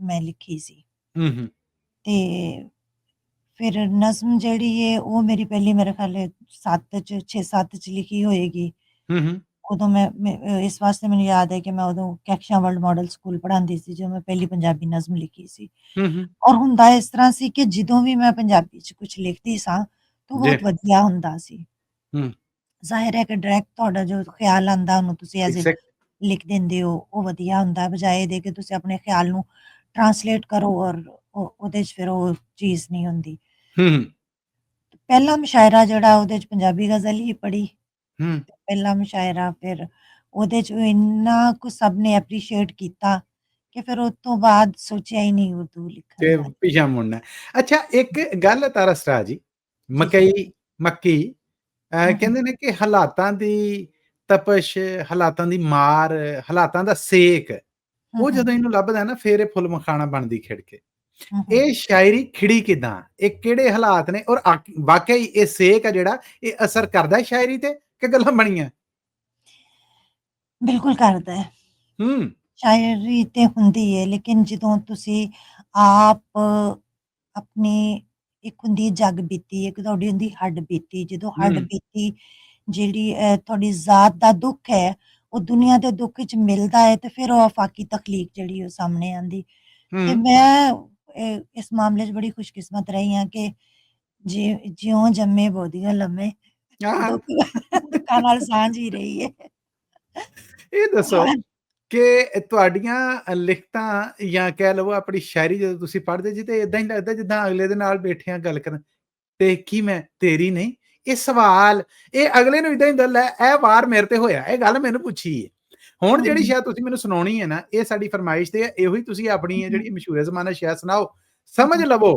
ਮੈਂ ਲਿਖੀ ਸੀ। ਹੂੰ ਹੂੰ। ਤੇ ਫਿਰ ਨਜ਼ਮ ਜਿਹੜੀ ਹੈ ਉਹ ਮੇਰੀ ਪਹਿਲੀ ਮੇਰੇ ਖਿਆਲ 7 ਚ 6-7 ਚ ਲਿਖੀ ਹੋਏਗੀ। ਹੂੰ ਹੂੰ। ਉਦੋਂ ਮੈਂ ਇਸ ਵਾਸਤੇ ਮੈਨੂੰ ਯਾਦ ਹੈ ਕਿ ਮੈਂ ਉਦੋਂ ਕੈਕਸ਼ਾ ਵਰਲਡ ਮਾਡਲ ਸਕੂਲ ਪੜ੍ਹਾਉਂਦੀ ਸੀ ਜਦੋਂ ਮੈਂ ਪਹਿਲੀ ਪੰਜਾਬੀ ਨਜ਼ਮ ਲਿਖੀ ਸੀ। ਹੂੰ ਹੂੰ। ਔਰ ਹੁੰਦਾ ਇਸ ਤਰ੍ਹਾਂ ਸੀ ਕਿ ਜਦੋਂ ਵੀ ਮੈਂ ਪੰਜਾਬੀ ਚ ਕੁਝ ਲਿਖਦੀ ਸਾਂ ਤਾਂ ਬਹੁਤ। ਵਧੀਆ ਹੁੰਦਾ ਸੀ। ਹੂੰ। ਜ਼ਾਹਿਰ ਹੈ ਕਿ ਡਾਇਰੈਕਟ ਤੁਹਾਡਾ ਜੋ ਖਿਆਲ ਆਂਦਾ ਉਹਨੂੰ ਤੁਸੀਂ ਐਜ਼ Exact- ਲਿਖ ਦਿੰਦੇ ਹੋ ਉਹ ਵਧੀਆ ਹੁੰਦਾ। ਬਜਾਏ ਦੇ ਕਿ ਤੁਸੀਂ ਆਪਣੇ ਖਿਆਲ ਨੂੰ ਟਰਾਂਸਲੇਟ ਕਰੋ ਔਰ ਉਹ- ਉਹਦੇ ਚ ਫਿਰ ਉਹ ਚੀਜ਼ ਨਹੀਂ ਹੁੰਦੀ। ਹੂੰ ਹੂੰ, ਪਹਿਲਾ ਮੁਸ਼ਾਇਰਾ ਜਿਹੜਾ ਉਹਦੇ ਚ ਪੰਜਾਬੀ ਗਜ਼ਲ ਹੀ ਪੜ੍ਹੀ। ਹੂੰ। ਪਹਿਲਾ ਮੁਸ਼ਾਇਰਾ ਫਿਰ ਉਹਦੇ ਚ ਇੰਨਾ ਕੁ ਸਭ ਨੇ ਐਪਰੀਸ਼ੀਏਟ ਕੀਤਾ ਕਿ ਫਿਰ ਉਸ ਤੋਂ ਬਾਅਦ ਸੋਚਿਆ ਹੀ ਨਹੀਂ ਉਰਦੂ ਲਿਖਣ ਤੇ ਦਾ ਪਿਛਾ ਮੁੜਨਾ। ਅੱਛਾ ਇੱਕ ਗੱਲ ਹੈ ਤਾਰਾ ਸਰਾ ਜੀ ਮਕਈ ਮੱਕੀ। ਕਹਿੰਦੇ ਨੇ ਕਿ ਹਾਲਾਤਾਂ ਦੀ ਤਪਸ਼ ਹਾਲਾਤਾਂ ਦੀ ਮਾਰ ਹਾਲਾਤਾਂ ਦਾ ਸੇਕ ਉਹ ਜਦੋਂ ਇਹਨੂੰ ਲੱਭਦਾ ਨਾ ਫੇਰ ਇਹ ਫੁੱਲ ਮਖਾਣਾ ਬਣਦੀ ਖਿੜ ਕੇ। ਇਹ ਸ਼ਾਇਰੀ ਖਿੜੀ ਕਿਦਾਂ? ਇਹ ਕਿਹੜੇ ਹਾਲਾਤ ਨੇ? ਔਰ ਆਕ- ਵਾਕਈ ਇਹ ਸੇਕ ਆ ਜਿਹੜਾ ਇਹ ਅਸਰ ਕਰਦਾ ਹੈ ਸ਼ਾਇਰੀ ਤੇ? ਕਿ ਗੱਲਾਂ ਬਣੀਆਂ? ਬਿਲਕੁਲ ਕਰਦਾ ਹੈ। ਹੂੰ। ਸ਼ਾਇਰੀ ਤੇ ਹੁੰਦੀ ਹੈ ਲੇਕਿਨ ਜਦੋਂ ਤੁਸੀਂ ਆਪ ਆਪਣੀ ਇੱਕ ਹੁੰਦੀ ਹੈ ਜਗ ਬੀਤੀ ਇੱਕ ਤੁਹਾਡੀ ਹੁੰਦੀ ਹੱਡ ਬੀਤੀ ਜਦੋਂ ਹੱਡ ਹਮ। ਬੀਤੀ ਜਿਹੜੀ ਅਹ, ਤੁਹਾਡੀ ਜ਼ਾਤ ਦਾ ਦੁੱਖ ਹੈ ਉਹ ਦੁਨੀਆ ਦੇ ਦੁੱਖ ਵਿੱਚ ਮਿਲਦਾ ਹੈ ਤੇ ਫਿਰ ਉਹ ਆਫਾਕੀ ਤਖਲੀਕ ਜਿਹੜੀ ਉਹ ਸਾਹਮਣੇ ਆਂਦੀ ਤੇ ਹੂੰ ਮੈਂ ਇਸ ਮਾਮਲੇ 'ਚ ਬੜੀ ਖੁਸ਼ਕਿਸਮਤ ਰਹੀ ਹਾਂ ਕਿ ਜਿਉਂ ਜੰਮੇ ਬੋਦੀਆਂ ਲੰਮੇ ਦੁੱਖਾਂ ਨਾਲ ਸਾਂਝ ਹੀ ਰਹੀ ਹੈ ਇਹ ਦੱਸੋ ਕਿ ਤੁਹਾਡੀਆਂ ਲਿਖਤਾਂ ਜਾਂ ਕਹਿ ਲਵੋ ਆਪਣੀ ਸ਼ਾਇਰੀ ਜਦੋਂ ਤੁਸੀਂ ਪੜ੍ਹਦੇ ਜੀ ਤੇ ਇਦਾਂ ਹੀ ਲੱਗਦਾ ਜਿੱਦਾਂ ਅਗਲੇ ਦੇ ਨਾਲ ਬੈਠਿਆਂ ਗੱਲ ਕਰਨ। ਤੇ ਕੀ ਮੈਂ ਤੇਰੀ ਨਹੀਂ? ਇਹ ਸਵਾਲ ਇਹ ਅਗਲੇ ਨੂੰ ਇਦਾਂ ਹੀ ਹੁੰਦਾ ਲੈ ਇਹ ਵਾਰ ਮੇਰੇ ਤੇ ਹੋਇਆ ਇਹ ਗੱਲ ਮੈਨੂੰ ਪੁੱਛੀ ਹੈ ਹੁਣ ਜਿਹੜੀ। ਸ਼ਾਇਦ ਤੁਸੀਂ ਮੈਨੂੰ ਸੁਣਾਉਣੀ ਹੈ ਨਾ ਇਹ ਸਾਡੀ ਫਰਮਾਇਸ਼ ਤੇ ਹੈ ਇਹੋ ਹੀ ਤੁਸੀਂ ਆਪਣੀ ਹੈ। ਜਿਹੜੀ ਮਸ਼ਹੂਰ ਜ਼ਮਾਨਾ ਸ਼ਾਇਦ ਸੁਣਾਓ। ਸਮਝ ਲਵੋ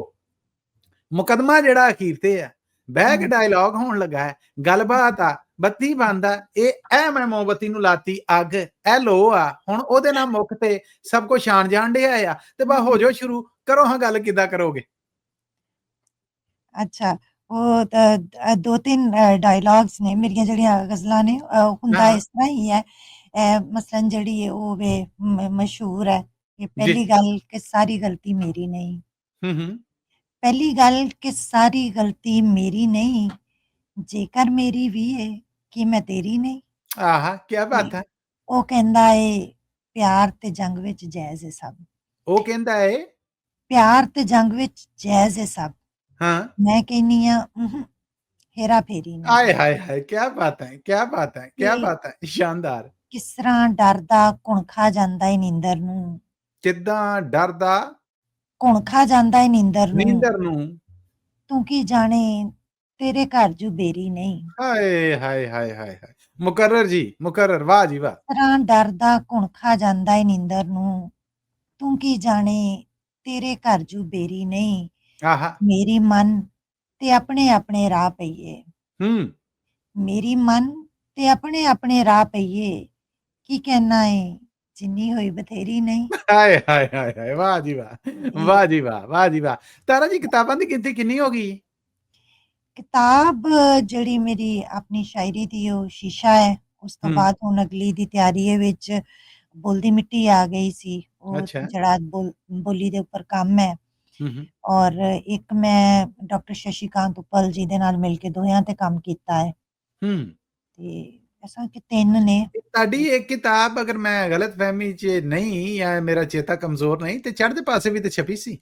ਮੁਕਦਮਾ ਜਿਹੜਾ ਅਖੀਰ ਤੇ ਹੈ ਬਹਿ ਕੇ। ਡਾਇਲੌਗ ਹੋਣ ਲੱਗਾ ਹੈ ਗੱਲਬਾਤ ਆ ਬੱਤੀ ਬੰਦਾ ਇਹ ਐ ਮੈਂ ਮੋਮਬਤੀ ਨੂੰ ਲਾਤੀ ਅੱਗ ਇਹ ਲੋ ਆ ਹੁਣ ਉਹਦੇ ਨਾਲ ਮੁੱਖ ਤੇ ਸਭ ਕੁਝ ਸ਼ਾਨ ਜਾਣ ਡਿਆ ਆ ਤੇ ਬਾ ਹੋ ਜਾਓ ਸ਼ੁਰੂ ਕਰੋ ਹਾਂ ਗੱਲ ਕਿੱਦਾਂ ਕਰੋਗੇ? ਅੱਛਾ ਉਹ ਦੋ ਤਿੰਨ ਡਾਇਲੌਗਸ ਨੇ ਮੇਰੀਆਂ ਜਿਹੜੀਆਂ ਗਜ਼ਲਾਂ ਨੇ ਹੁੰਦਾ। ਇਸ ਤਰ੍ਹਾਂ ਹੀ ਹੈ ਮਸਲਨ ਜਿਹੜੀ ਉਹ ਵੇ ਮਸ਼ਹੂਰ ਹੈ ਕਿ ਪਹਿਲੀ ਗੱਲ ਕਿ ਸਾਰੀ ਗਲਤੀ ਮੇਰੀ ਨਹੀਂ। ਹੂੰ ਹੂੰ ਪਹਿਲੀ ਗੱਲ ਕਿ ਸਾਰੀ ਗਲਤੀ ਮੇਰੀ ਨਹੀਂ ਜੇਕਰ ਮੇਰੀ ਵੀ ਹੈ ਕਿ ਮੈਂ ਤੇਰੀ ਨਹੀਂ? ਆਹਾ ਕੀ ਬਾਤ ਹੈ। ਉਹ ਕਹਿੰਦਾ ਏ ਪਿਆਰ ਤੇ ਜੰਗ ਵਿੱਚ ਜਾਇਜ਼ ਹੈ ਸਭ। ਉਹ ਕਹਿੰਦਾ ਏ? ਪਿਆਰ ਤੇ ਜੰਗ ਵਿੱਚ ਜਾਇਜ਼ ਹੈ ਸਭ। ਹਾਂ। ਮੈਂ ਕਹਿੰਨੀ ਆ ਹੇਰਾ ਫੇਰੀ ਨਹੀਂ ਆਏ ਹਾਏ ਹਾਏ ਕੀ ਬਾਤ ਹੈ ਕੀ ਬਾਤ ਹੈ ਕੀ ਤੇ- ਬਾਤ ਹੈ ਸ਼ਾਨਦਾਰ। ਕਿਸ ਤਰ੍ਹਾਂ ਡਰਦਾ ਕੁਣਖਾ ਜਾਂਦਾ ਏ ਨੀਂਦਰ ਨੂੰ। ਕਿੱਦਾਂ ਡਰਦਾ? ਕੁਣਖਾ ਜਾਂਦਾ ਏ ਨੀਂਦਰ ਨੂੰ। ਨੀਂਦਰ ਨੂੰ। ਤੂੰ ਕੀ ਜਾਣੇ ਤੇਰੇ ਘਰ ਜੂ ਬੇਰੀ ਨਹੀਂ। ਹਾਏ ਹਾਏ ਹਾਏ ਹਾਏ ਹਾਏ। ਮੁਕਰਰ ਜੀ ਮੁਕਰਰ ਵਾਹ ਜੀ ਵਾਹ। ਤਰ੍ਹਾਂ ਡਰਦਾ ਕੁਣਖਾ ਜਾਂਦਾ ਏ ਨੀਂਦਰ ਨੂੰ। ਤੂੰ ਕੀ ਜਾਣੇ ਤੇਰੇ ਘਰ ਜੂ ਬੇਰੀ ਨਹੀਂ। ਆਹਾ। ਮੇਰੀ ਮਨ ਤੇ ਆਪਣੇ ਆਪਣੇ ਰਾਹ ਪਈਏ। ਹੂੰ। ਮੇਰੀ ਮਨ ਤੇ ਆਪਣੇ ਆਪਣੇ ਰਾਹ ਪਈਏ। ਕੀ ਕਹਿਣਾ ਏ? ਜਿੰਨੀ ਹੋਈ ਬਥੇਰੀ ਨਹੀਂ। ਹਾਏ ਹਾਏ ਹਾਏ ਹਾਏ ਵਾਹ ਜੀ ਵਾਹ ਵਾਹ ਜੀ ਵਾਹ ਵਾਹ ਜੀ ਵਾਹ। ਤਾਰਾ ਜੀ ਕਿਤਾਬਾਂ ਦੀ ਗਿਣਤੀ ਕਿੰਨੀ ਹੋ ਗਈ? ਕਿਤਾਬ ਜਿਹੜੀ ਮੇਰੀ ਆਪਣੀ ਸ਼ਾਇਰੀ ਦੀ ਉਹ ਸ਼ੀਸ਼ਾ ਹੈ ਉਸ ਤੋਂ। ਬਾਅਦ ਹੁਣ ਅਗਲੀ ਦੀ ਤਿਆਰੀ ਹੈ ਵਿੱਚ ਬੋਲਦੀ ਮਿੱਟੀ ਆ ਗਈ ਸੀ। ਉਹ। ਜਿਹੜਾ ਬੋਲ- ਦੇ ਉੱਪਰ ਕੰਮ ਹੂੰ। ਔਰ ਇੱਕ ਮੈਂ ਡਾਕਟਰ ਸ਼ਸ਼ੀਕਾਂਤ ਉਪਲ ਜੀ ਦੇ ਨਾਲ ਮਿਲ ਕੇ ਦੋਹਾਂ ਤੇ ਕੰਮ ਕੀਤਾ ਹੈ। ਹੂੰ। ਤੇ ਐਸਾ ਕਿ ਤਿੰਨ ਨੇ ਤੁਹਾਡੀ ਇੱਕ ਕਿਤਾਬ ਅਗਰ ਮੈਂ ਗਲਤ ਫਹਿਮੀ ਚ ਨਹੀਂ ਜਾਂ ਮੇਰਾ ਚੇਤਾ ਕਮਜ਼ੋਰ ਨਹੀਂ ਤੇ ਚੜ੍ਹਦੇ ਪਾਸੇ ਵੀ ਤੇ ਛਪੀ ਸੀ?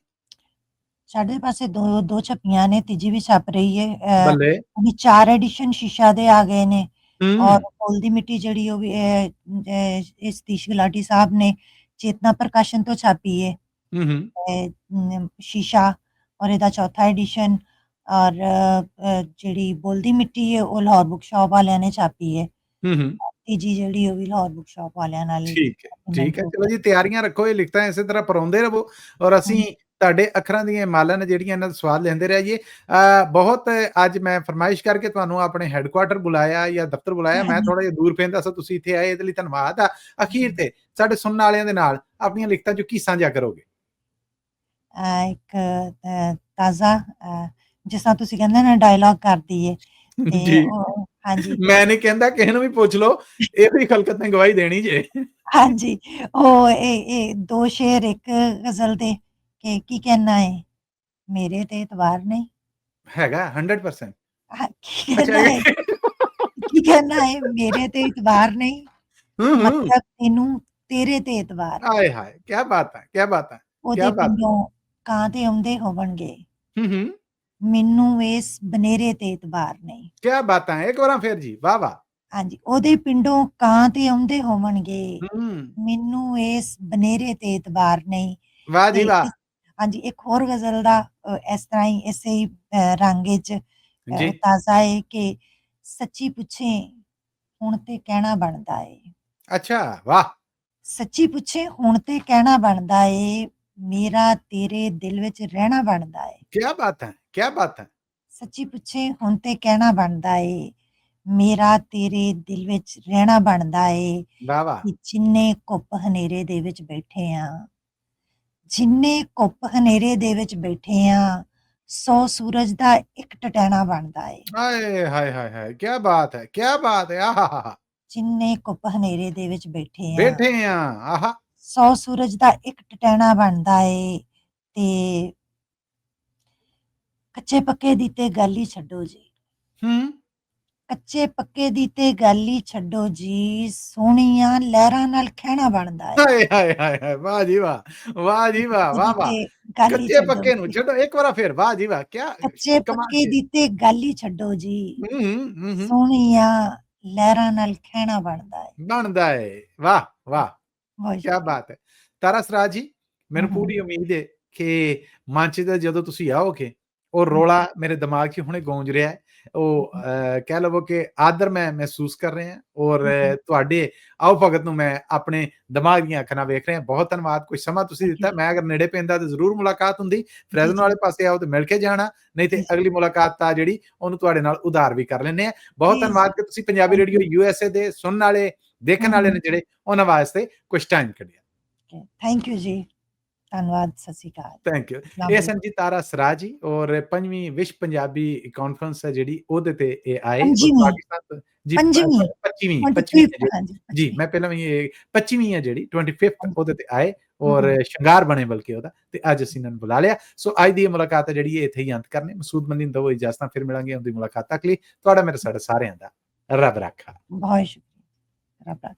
ਸਾਡੇ ਪਾਸੇ ਦੋ ਦੋ ਛਪੀਆਂ ਨੇ ਤੀਜੀ ਵੀ ਛਪ ਰਹੀ ਹੈ ਅਹ, ਬੱਲੇ। ਅਭੀ ਚਾਰ ਐਡੀਸ਼ਨ ਸ਼ੀਸ਼ਾ ਦੇ ਆ ਗਏ ਨੇ। ਔਰ ਬੋਲਦੀ ਮਿੱਟੀ ਜਿਹੜੀ ਉਹ ਵੀ ਅਹ, ਅਹ, ਇਹ ਸਤੀਸ਼ ਗੁਲਾਟੀ ਸਾਹਿਬ ਨੇ ਚੇਤਨਾ ਪ੍ਰਕਾਸ਼ਨ ਤੋਂ ਛਾਪੀ ਹੈ ਹੂੰ ਹੂੰ। ਅਹ, ਨ- ਸ਼ੀਸ਼ਾ ਔਰ ਇਹਦਾ ਚੌਥਾ ਐਡੀਸ਼ਨ ਔਰ ਅਹ, ਅਹ, ਜਿਹੜੀ ਬੋਲਦੀ ਮਿੱਟੀ ਹੈ ਉਹ ਲਾਹੌਰ ਬੁੱਕ ਸ਼ਾਪ ਵਾਲਿਆਂ ਨੇ ਛਾਪੀ ਹੈ ਹੂੰ ਹੂੰ। ਤੀਜੀ ਜਿਹੜੀ ਉਹ ਵੀ ਲਾਹੌਰ ਬੁੱਕ ਸ਼ਾਪ ਵਾਲਿਆਂ ਨਾਲ ਹੀ ਠੀਕ ਹੈ ਠੀਕ ਹੈ। ਚਲੋ ਜੀ ਤਿਆਰੀਆਂ ਰੱਖੋ ਇਹ ਲਿਖਤਾਂ ਇਸੇ ਤਰ੍ਹਾਂ ਪਰੋਂਦੇ ਰਹੋ ਔਰ ਅਸੀਂ ਤੁਹਾਡੇ ਅੱਖਰਾਂ ਦੀਆਂ ਮਾਲਾਂ ਨੇ ਜਿਹੜੀਆਂ ਇਹਨਾਂ ਦਾ ਸਵਾਦ ਲੈਂਦੇ ਰਹੀਏ। ਅਹ ਬਹੁਤ ਅੱਜ ਮੈਂ ਫਰਮਾਇਸ਼ ਕਰਕੇ ਤੁਹਾਨੂੰ ਆਪਣੇ ਹੈੱਡਕੁਆਟਰ ਬੁਲਾਇਆ ਜਾਂ ਦਫ਼ਤਰ ਬੁਲਾਇਆ। ਮੈਂ ਥੋੜਾ ਜਿਹਾ ਦੂਰ ਪੈਂਦਾ ਸੋ ਤੁਸੀਂ ਇੱਥੇ ਆਏ ਇਹਦੇ ਲਈ ਧੰਨਵਾਦ ਆ। ਅਖੀਰ ਤੇ ਸਾਡੇ ਸੁਣਨ ਵਾਲਿਆਂ ਦੇ ਨਾਲ ਆਪਣੀਆਂ ਲਿਖਤਾਂ ਜੋ ਕੀ ਸਾਂਝਾ ਕਰੋਗੇ? ਅਹ, ਇੱਕ ਤਾਜ਼ਾ ਅਹ, ਜਿਸ ਤਰ੍ਹਾਂ ਤੁਸੀਂ ਕਹਿੰਦੇ ਨਾ ਡਾਇਲੌਗ ਕਰਦੀ ਹੈ ਤੇ ਜੀ। ਉਹ- ਹਾਂਜੀ। ਮੈਂ ਨਹੀਂ ਕਹਿੰਦਾ ਕਿਸੇ ਨੂੰ ਵੀ ਪੁੱਛ ਲਓ ਇਹ ਵੀ ਖਲਕਤ ਨੇ ਗਵਾਹੀ ਦੇਣੀ ਜੇ। ਹਾਂਜੀ ਉਹ ਇਹ ਇਹ ਦੋ ਸ਼ੇਰ ਇੱਕ ਗਜ਼ਲ ਦੇ ਕਿ ਕੀ ਕਹਿਣਾ ਹੈ ਮੇਰੇ ਤੇ ਇਤਬਾਰ ਨਹੀਂ। ਹੈਗਾ 100% ਆਹ, ਕੀ ਅੱਛਾ ਕਹਿਣਾ ਹੈ ਕੀ ਕਹਿਣਾ ਹੈ ਮੇਰੇ ਤੇ ਇਤਬਾਰ ਨਹੀਂ। ਹੂੰ ਹੂੰ। ਮਤਲਬ ਤੈਨੂੰ ਤੇਰੇ ਤੇ ਇਤਬਾਰ ਆਏ ਹਾਏ ਕੀ ਬਾਤ ਹੈ ਕੀ ਬਾਤ ਹੈ ਉਹਦੇ ਬਾਤ। ਪਿੰਡੋਂ ਕਾਂ ਤੇ ਆਉਂਦੇ ਹੋਵਣਗੇ। ਹੂੰ ਹੂੰ। ਮੈਨੂੰ ਇਸ ਬਨੇਰੇ ਤੇ ਇਤਬਾਰ ਨਹੀਂ। ਕੀ ਬਾਤ ਇੱਕ ਵਾਰਾਂ ਫਿਰ ਜੀ ਵਾਹ ਵਾਹ। ਹਾਂਜੀ ਉਹਦੇ ਪਿੰਡੋਂ ਕਾਂ ਤੇ ਆਉਂਦੇ ਹੋਵਣਗੇ। ਹੂੰ। ਮੈਨੂੰ ਇਸ ਬਨੇਰੇ ਤੇ ਇਤਬਾਰ ਨਹੀਂ। ਵਾਹ ਜੀ ਵਾਹ। ਹਾਂਜੀ ਇੱਕ ਹੋਰ ਗਜ਼ਲ ਦਾ ਇਸ ਤਰ੍ਹਾਂ ਹੀ ਇਸੇ ਹੀ ਰੰਗ ਵਿੱਚ ਜੀ। ਤਾਜ਼ਾ ਹੈ ਕਿ ਸੱਚੀ ਪੁੱਛੇ ਹੁਣ ਤੇ ਕਹਿਣਾ ਬਣਦਾ ਏ। ਅੱਛਾ ਵਾਹ। ਸੱਚੀ ਪੁੱਛੇ ਹੁਣ ਤੇ ਕਹਿਣਾ ਬਣਦਾ ਏ। ਮੇਰਾ ਤੇਰੇ ਦਿਲ ਵਿੱਚ ਰਹਿਣਾ ਬਣਦਾ ਏ ਕੀ ਬਾਤ ਹੈ ਕੀ ਬਾਤ ਹੈ ਸੱਚੀ ਪੁੱਛੇ ਹੁਣ ਤੇ ਕਹਿਣਾ ਬਣਦਾ ਏ ਮੇਰਾ ਤੇਰੇ ਦਿਲ ਵਿੱਚ ਰਹਿਣਾ ਬਣਦਾ ਏ ਵਾਹ ਵਾਹ ਕਿ ਜਿੰਨੇ ਕੁੱਪ ਹਨੇਰੇ ਦੇ ਵਿੱਚ ਬੈਠੇ ਆ ਜਿੰਨੇ ਕੁੱਪ ਹਨੇਰੇ ਦੇ ਵਿੱਚ ਬੈਠੇ ਆ ਸੌ ਸੂਰਜ ਦਾ ਇੱਕ ਟਟੈਣਾ ਬਣਦਾ ਏ ਹਾਏ ਹਾਏ ਹਾਏ ਹਾਏ ਕੀ ਬਾਤ ਹੈ ਕੀ ਬਾਤ ਹੈ ਆਹਾ ਜਿੰਨੇ ਕੁੱਪ ਹਨੇਰੇ ਦੇ ਵਿੱਚ ਬੈਠੇ ਆ ਬੈਠੇ ਆ ਆਹਾ ਸੌ ਸੂਰਜ ਦਾ ਇੱਕ ਟਟੈਣਾ ਬਣਦਾ ਏ ਤੇ ਕੱਚੇ ਪੱਕੇ ਦੀ ਤੇ ਗੱਲ ਹੀ ਛੱਡੋ ਜੀ। ਹੂੰ। ਕੱਚੇ ਪੱਕੇ ਦੀ ਤੇ ਗੱਲ ਹੀ ਛੱਡੋ ਜੀ ਸੋਹਣੀਆਂ ਲਹਿਰਾਂ ਨਾਲ ਖਹਿਣਾ ਬਣਦਾ ਏ। ਹਾਏ ਹਾਏ ਹਾਏ ਹਾਏ ਵਾਹ ਜੀ ਵਾਹ ਵਾਹ ਜੀ ਵਾਹ ਵਾਹ ਵਾਹ। ਗੱਲ ਹੀ ਕੱਚੇ ਛੱਡੋ ਪੱਕੇ ਨੂੰ ਜੀ। ਛੱਡੋ ਇੱਕ ਵਾਰ ਫਿਰ ਵਾਹ ਜੀ ਵਾਹ ਕੀ ਕੱਚੇ ਪੱਕੇ ਹੈ। ਦੀ ਤੇ ਗੱਲ ਹੀ ਛੱਡੋ ਜੀ। ਹੂੰ ਹੂੰ, ਹੂੰ ਹੂੰ। ਸੋਹਣੀਆਂ ਲਹਿਰਾਂ ਨਾਲ ਖਹਿਣਾ ਬਣਦਾ ਹੈ ਬਣਦਾ ਹੈ ਵਾਹ ਵਾਹ। ਕੀ ਬਾਤ ਹੈ। ਤਾਰਾ ਸਰਾਜ ਜੀ ਮੈਨੂੰ। ਪੂਰੀ ਉਮੀਦ ਹੈ ਕਿ ਮੰਚ ਤੇ ਜਦੋਂ ਤੁਸੀਂ ਆਓਗੇ ਉਹ ਰੋਲਾ ਮੇਰੇ ਦਿਮਾਗ 'ਚ ਹੁਣੇ ਗੂੰਜ ਰਿਹਾ ਹੈ। ਉਹ ਕਹਿ ਲਵੋ ਕਿ ਆਦਰ ਮੈਂ ਮਹਿਸੂਸ ਕਰ ਰਿਹਾ ਹਾਂ ਔਰ ਤੁਹਾਡੇ ਆਓ ਭਗਤ ਨੂੰ ਮੈਂ ਆਪਣੇ ਦਿਮਾਗ ਦੀਆਂ ਅੱਖਾਂ ਨਾਲ ਵੇਖ ਰਿਹਾ ਬਹੁਤ ਧੰਨਵਾਦ ਕੋਈ ਸਮਾਂ ਤੁਸੀਂ ਦਿੱਤਾ ਮੈਂ ਅਗਰ ਨੇੜੇ ਪੈਂਦਾ ਤਾਂ ਜ਼ਰੂਰ ਮੁਲਾਕਾਤ ਹੁੰਦੀ ਫਰੈਜ਼ਨ। ਵਾਲੇ ਪਾਸੇ ਆਓ ਤੇ ਮਿਲ ਕੇ ਜਾਣਾ ਨਹੀਂ ਤੇ। ਅਗਲੀ ਮੁਲਾਕਾਤ ਤਾਂ ਜਿਹੜੀ ਉਹਨੂੰ ਤੁਹਾਡੇ ਨਾਲ ਉਧਾਰ ਵੀ ਕਰ ਲੈਂਦੇ ਆ ਬਹੁਤ ਧੰਨਵਾਦ ਕਿ ਤੁਸੀਂ ਪੰਜਾਬੀ ਰੇਡੀਓ ਯੂਐਸਏ ਦੇ ਸੁਣਨ ਵਾਲੇ ਦੇਖਣ ਵਾਲੇ ਨੇ। ਜਿਹੜੇ ਉਹਨਾਂ ਵਾਸਤੇ ਕੁਝ ਟਾਈਮ ਕੱਢਿਆ ਥੈਂਕ ਯੂ ਜੀ ਧੰਨਵਾਦ ਸਤਿ ਸ਼੍ਰੀ ਅਕਾਲ। ਥੈਂਕ ਯੂ ਇਹ ਸਨ ਜੀ ਤਾਰਾ ਸਰਾਜ ਔਰ ਪੰਜਵੀਂ ਵਿਸ਼ਵ ਪੰਜਾਬੀ ਕਾਨਫਰੰਸ ਹੈ ਜਿਹੜੀ ਉਹਦੇ ਤੇ ਇਹ ਆਏ। ਪਾਕਿਸਤਾਨ ਤੋਂ- ਜੀ ਪੰਜਵੀਂ। 25ਵੀਂ 25 25ਵੀਂ ਹੈ ਜਿਹੜੀ- ਹਾਂਜੀ ਜੀ ਮੈਂ ਪਹਿਲਾਂ ਵੀ ਇਹ 25ਵੀਂ ਹੈ ਜਿਹੜੀ 25th ਉਹਦੇ ਤੇ ਆਏ ਔਰ ਸ਼ਿੰਗਾਰ ਬਣੇ ਬਲਕਿ ਉਹਦਾ ਤੇ ਅੱਜ ਅਸੀਂ ਇਹਨਾਂ ਨੂੰ ਬੁਲਾ ਲਿਆ। ਸੋ ਅੱਜ ਦੀ ਇਹ ਮੁਲਾਕਾਤ ਹੈ ਜਿਹੜੀ ਇਹ ਇੱਥੇ ਹੀ ਅੰਤ ਕਰਨੇ। ਮਸੂਦ ਮਲਿੰਦ ਦੋ ਇਜਾਜ਼ਤਾਂ ਫਿਰ ਮਿਲਾਂਗੇ ਉਹਦੀ ਮੁਲਾਕਾਤ ਤੱਕ ਲਈ। ਤੁਹਾਡਾ ਮੇਰੇ ਸਾਡੇ ਸਾਰਿਆਂ ਦਾ ਰੱਬ ਰਾਖਾ। ਬਹੁਤ ਸ਼ੁਕਰੀਆ। ਰੱਬ ਰੱਖਾ।